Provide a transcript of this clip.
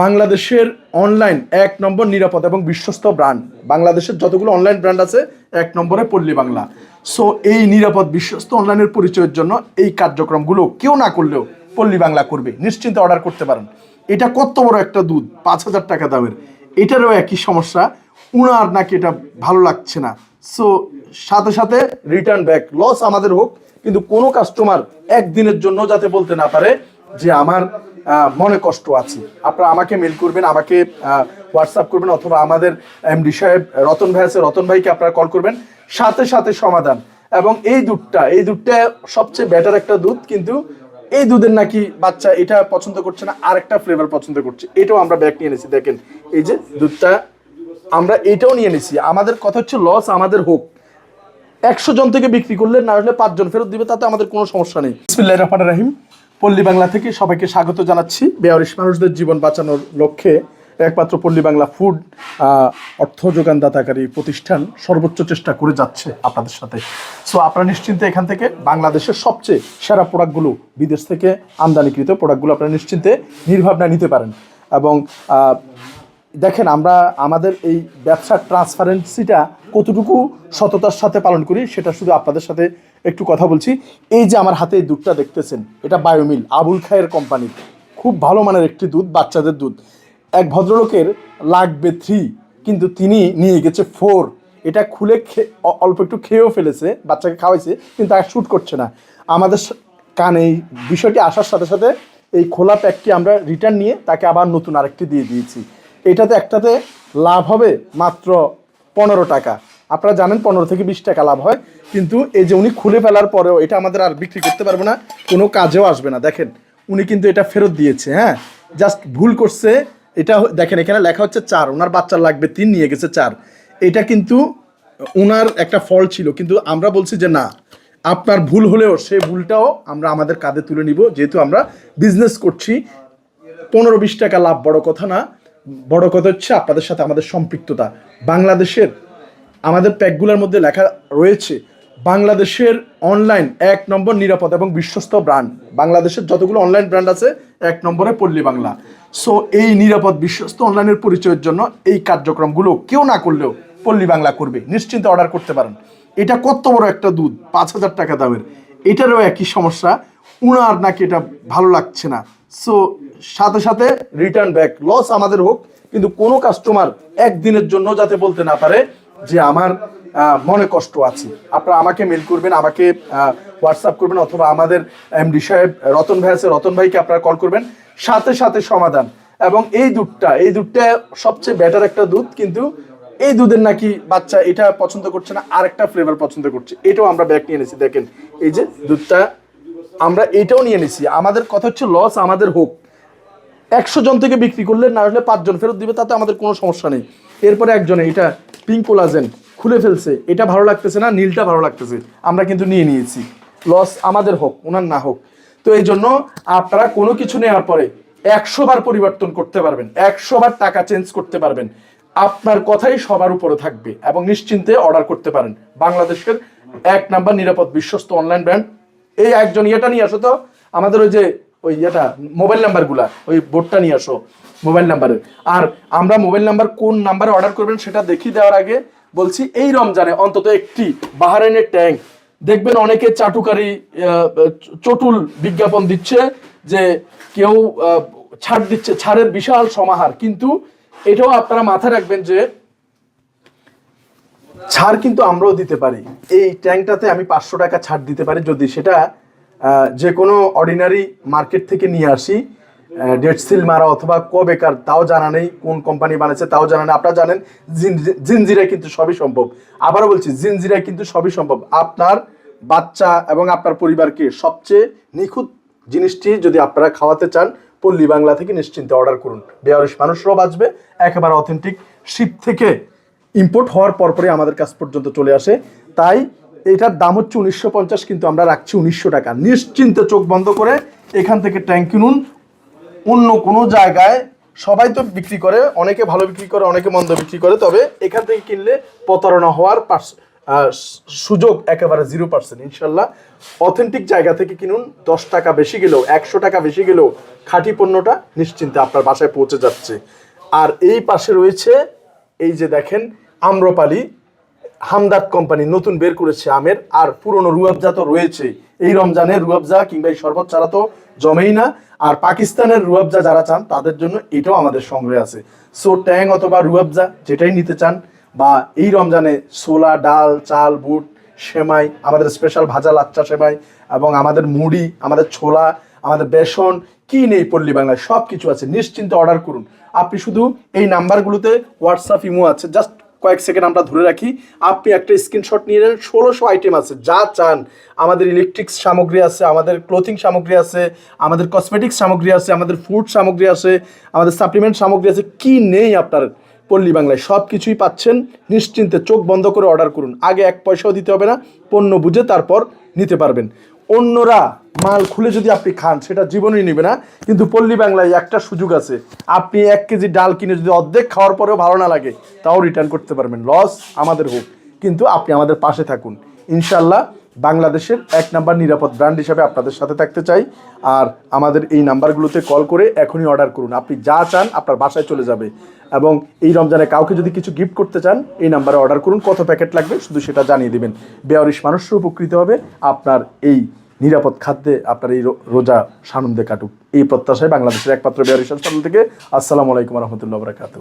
বাংলাদেশের অনলাইন এক নম্বর নিরাপদ এবং বিশ্বস্ত ব্র্যান্ড বাংলাদেশের যতগুলো অনলাইন ব্র্যান্ড আছে, এক নম্বরে পল্লী বাংলা। সো এই নিরাপদ, বিশ্বস্ত অনলাইনের পরিচয়ের জন্য এই কার্যক্রমগুলো কেউ না করলেও পল্লী বাংলা করবে। নিশ্চিন্তে অর্ডার করতে পারেন। এটা কত বড় একটা দুধ, পাঁচ হাজার টাকা দামের। এটারও একই সমস্যা, উনার নাকি এটা ভালো লাগছে না। সো সাথে সাথে রিটার্ন ব্যাক লস আমাদের হোক, কিন্তু কোনো কাস্টমার একদিনের জন্য যাতে বলতে না পারে যে আমার মনে কষ্ট আছে। আপনারা আমাকে মেল করবেন, আমাকে হোয়াটসঅ্যাপ করবেন অথবা আমাদের এমডি সাহেব, রতন ভাই আছে, রতন ভাইকে আপনারা কল করবেন। সাথে সাথে সমাধান। এবং এই দুধটা এই দুধটা সবচেয়ে বেটার একটা দুধ, কিন্তু এই দুধের নাকি বাচ্চা এটা পছন্দ করছে না, আরেকটা ফ্লেভার পছন্দ করছে। এটাও আমরা ব্যাগ নিয়ে নিয়েছি দেখেন। এই যে দুধটা আমরা এটাও নিয়ে নিয়েছি আমাদের কথা হচ্ছে লস আমাদের হোক। একশো জন থেকে বিক্রি করলে না হলে পাঁচজন ফেরত দিবে, তাতে আমাদের কোনো সমস্যা নেই। রহমান রাহিম। পল্লী বাংলা থেকে সবাইকে স্বাগত জানাচ্ছি। বেয়ারিশ মানুষদের জীবন বাঁচানোর লক্ষ্যে একমাত্র পল্লী বাংলা ফুড অর্থ যোগানদাতাকারী প্রতিষ্ঠান সর্বোচ্চ চেষ্টা করে যাচ্ছে আপনাদের সাথে। সো আপনারা নিশ্চিন্তে এখান থেকে বাংলাদেশের সবচেয়ে সেরা প্রোডাক্টগুলো বিদেশ থেকে আমদানিকৃত প্রোডাক্টগুলো আপনারা নিশ্চিন্তে নির্ভাবনা নিতে পারেন। এবং দেখেন আমরা আমাদের এই ব্যবসার ট্রান্সপারেন্সিটা কতটুকু সততার সাথে পালন করি সেটা শুধু আপনাদের সাথে একটু কথা বলছি। এই যে আমার হাতে এই দুধটা দেখতেছেন, এটা বায়োমিল আবুল খায়ের কোম্পানির খুব ভালো মানের একটি দুধ, বাচ্চাদের দুধ। এক ভদ্রলোকের লাগবে থ্রি কিন্তু তিনি নিয়ে গেছে ফোর এটা খুলে অল্প একটু খেয়েও ফেলেছে, বাচ্চাকে খাওয়াইছে, কিন্তু আর শ্যুট করছে না। আমাদের কানে এই বিষয়টি আসার সাথে সাথে এই খোলা প্যাকটি আমরা রিটার্ন নিয়ে তাকে আবার নতুন আরেকটি দিয়ে দিয়েছি। এটাতে একটাতে লাভ হবে মাত্র পনেরো টাকা। আপনারা জানেন পনেরো থেকে বিশ টাকা লাভ হয়, কিন্তু এই যে উনি খুলে ফেলার পরেও এটা আমাদের আর বিক্রি করতে পারবে না, কোনো কাজেও আসবে না। দেখেন, উনি কিন্তু এটা ফেরত দিয়েছে হ্যাঁ? জাস্ট ভুল করছে, এটা দেখেন, এখানে লেখা হচ্ছে চার, ওনার বাচ্চার লাগবে তিন, নিয়ে গেছে চার। এটা কিন্তু ওনার একটা ফল ছিল, কিন্তু আমরা বলছি যে না, আপনার ভুল হলেও সেই ভুলটাও আমরা আমাদের কাঁধে তুলে নিব, যেহেতু আমরা বিজনেস করছি। পনেরো, বিশ টাকা লাভ বড় কথা না বড় কথা হচ্ছে আপনাদের সাথে আমাদের সম্পৃক্ততা। বাংলাদেশের আমাদের প্যাকগুলোর মধ্যে লেখা রয়েছে, বাংলাদেশের অনলাইন এক নম্বর নিরাপদ এবং বিশ্বস্ত ব্র্যান্ড বাংলাদেশের যতগুলো অনলাইন ব্র্যান্ড আছে, এক নম্বরে পল্লী বাংলা। সো এই নিরাপদ, বিশ্বস্ত অনলাইনের পরিচয়ের জন্য এই কার্যক্রমগুলো কেউ না করলেও পল্লী বাংলা করবে। নিশ্চিন্তে অর্ডার করতে পারেন। এটা কত বড় একটা দুধ, পাঁচ হাজার টাকা দামের। এটারও একই সমস্যা, উনার নাকি এটা ভালো লাগছে না। সো সাথে সাথে রিটার্ন ব্যাক লস আমাদের হোক, কিন্তু কোনো কাস্টমার একদিনের জন্য যাতে বলতে না পারে যে আমার মনে কষ্ট আছে। আপনারা আমাকে মেল করবেন, আমাকে হোয়াটসঅ্যাপ করবেন অথবা আমাদের এমডি সাহেব, রতন ভাই আছে, রতন ভাইকে আপনারা কল করবেন। সাথে সাথে সমাধান। এবং এই দুধটা এই দুধটা সবচেয়ে বেটার একটা দুধ, কিন্তু এই দুধের নাকি বাচ্চা এটা পছন্দ করছে না, আরেকটা ফ্লেভার পছন্দ করছে। এটাও আমরা ব্যাক নিয়ে নিয়েছি দেখেন, এই যে দুধটা আমরা এটাও নিয়ে নিছি। আমাদের কথা হচ্ছে লস আমাদের হোক একশো জন থেকে বিক্রি করলে না হলে পাঁচজন ফেরত দিবে, তাতে আমাদের কোনো সমস্যা নেই। এরপরে একজনে, এটা পিঙ্ক কোলাজেন খুলে ফেলছে। এটা ভালো লাগতেছে না, নীলটা ভালো লাগতেছে। আমরা কিন্তু নিয়ে নিয়েছি। লস আমাদের হোক, ওনার না হোক। তো এই জন্য আপনারা কোনো কিছু নেওয়ার পরে একশো বার পরিবর্তন করতে পারবেন, একশো বার টাকা চেঞ্জ করতে পারবেন। আপনার কথাই সবার উপরে থাকবে এবং নিশ্চিন্তে অর্ডার করতে পারেন। বাংলাদেশের এক নাম্বার নিরাপদ বিশ্বস্ত অনলাইন ব্র্যান্ড এই একজন ইয়েটা নিয়ে আসো তো। আমাদের ওই যে ওই ইয়েটা, মোবাইল নাম্বারগুলা, ওই বোর্ডটা নিয়ে আসো, মোবাইল নাম্বারে। আর আমরা মোবাইল নাম্বার কোন নাম্বারে অর্ডার করবেন সেটা দেখিয়ে দেওয়ার আগে বলছি, এই রমজানে অন্তত একটি বাহারাইনের ট্যাঙ্ক। দেখবেন অনেকে চাটুকারি চটুল বিজ্ঞাপন দিচ্ছে যে কেউ ছাড় দিচ্ছে, ছাড়ের বিশাল সমাহার। কিন্তু এটাও আপনারা মাথায় রাখবেন যে ছাড় কিন্তু আমরাও দিতে পারি। এই ট্যাঙ্কটাতে আমি পাঁচশো টাকা ছাড় দিতে পারি যদি সেটা যে কোনো অর্ডিনারি মার্কেট থেকে নিয়ে আসি ডেট সিল মারা অথবা ক বেকার তাও জানা নেই কোন কোম্পানি বানাচ্ছে তাও জানা নেই। আপনারা জানেন, জিন- জিনজিরায় কিন্তু সবই সম্ভব। আবারও বলছি জিনজিরায় কিন্তু সবই সম্ভব। আপনার বাচ্চা এবং আপনার পরিবারকে সবচেয়ে নিখুঁত জিনিসটি যদি আপনারা খাওয়াতে চান, পল্লী বাংলা থেকে নিশ্চিন্তে অর্ডার করুন। বেয়ারিশ মানুষরাও বাঁচবে, একেবারে অথেন্টিক শিপ থেকে ইম্পোর্ট হওয়ার পরপরই আমাদের কাছ পর্যন্ত চলে আসে। তাই এটার দাম হচ্ছে উনিশশো পঞ্চাশ, কিন্তু আমরা রাখছি উনিশশো টাকা। নিশ্চিন্তে চোখ বন্ধ করে এখান থেকে ট্যাঙ্ক কিনুন অন্য কোনো জায়গায় সবাই তো বিক্রি করে, অনেকে ভালো বিক্রি করে, অনেকে মন্দ বিক্রি করে, তবে এখান থেকে কিনলে প্রতারণা হওয়ার সুযোগ একেবারে জিরো পার্সেন্ট ইনশাল্লাহ। অথেন্টিক জায়গা থেকে কিনুন, দশ টাকা বেশি গেলেও, একশো টাকা বেশি গেলেও, খাঁটি পণ্যটা নিশ্চিন্তে আপনার বাসায় পৌঁছে যাচ্ছে। আর এই পাশে রয়েছে এই যে দেখেন আম্রপালি হামদাদ কোম্পানি নতুন বের করেছে আমের, আর পুরনো রুয়াবজা তো রয়েছে। এই রমজানে রুয়াবজা কিংবা এই শরবত ছাড়া তো জমেই না। আর পাকিস্তানের রুয়াবজা যারা চান, তাদের জন্য এটাও আমাদের সংগ্রহে আছে। সো ট্যাং অথবা রুয়াবজা যেটাই নিতে চান, বা এই রমজানে ছোলা, ডাল, চাল, বুট, সেমাই, আমাদের স্পেশাল ভাজা লাচ্চা সেমাই, এবং আমাদের মুড়ি, আমাদের ছোলা, আমাদের বেসন, কি নেই পল্লী বাংলায় সব কিছু আছে। নিশ্চিন্তে অর্ডার করুন। আপনি শুধু এই নাম্বারগুলোতে হোয়াটসঅ্যাপ ইমো আছে। জাস্ট কয়েক সেকেন্ড আমরা ধরে রাখি। আপনি একটা স্ক্রিনশট নিয়ে নেন, ষোলোশো আইটেম আছে, যা চান। আমাদের ইলেকট্রিক্স সামগ্রী আছে, আমাদের ক্লোথিং সামগ্রী আছে, আমাদের কসমেটিক্স সামগ্রী আছে, আমাদের ফুড সামগ্রী আছে, আমাদের সাপ্লিমেন্ট সামগ্রী আছে। কি নেই আপনার পল্লী বাংলায়? সব কিছুই পাচ্ছেন। নিশ্চিন্তে চোখ বন্ধ করে অর্ডার করুন। আগে এক পয়সাও দিতে হবে না, পণ্য বুঝে তারপর নিতে পারবেন। অন্যরা মাল খুলে যদি আপনি খান, সেটা জীবনই নেবে না। কিন্তু পল্লী বাংলায় একটা সুযোগ আছে। আপনি এক কেজি ডাল কিনে যদি অর্ধেক খাওয়ার পরেও ভালো না লাগে, তাও রিটার্ন করতে পারবেন। লস আমাদের হোক। কিন্তু আপনি আমাদের পাশে থাকুন। ইনশাল্লাহ বাংলাদেশের এক নাম্বার নিরাপদ ব্র্যান্ড হিসাবে আপনাদের সাথে থাকতে চাই। আর আমাদের এই নাম্বারগুলোতে কল করে এখনই অর্ডার করুন। আপনি যা চান আপনার বাসায় চলে যাবে। এবং এই রমজানে কাউকে যদি কিছু গিফট করতে চান, এই নাম্বারে অর্ডার করুন। কত প্যাকেট লাগবে শুধু সেটা জানিয়ে দেবেন। বেয়ারিশ মানুষও উপকৃত হবে। আপনার এই নিরাপদ খাদ্যে আপনার এই রোজা সানন্দে কাটুক। এই প্রত্যাশায় বাংলাদেশের একমাত্র বেয়ারিশ হাসপাতাল থেকে আসসালামু আলাইকুম রহমতুল্লাহ বরাকাতু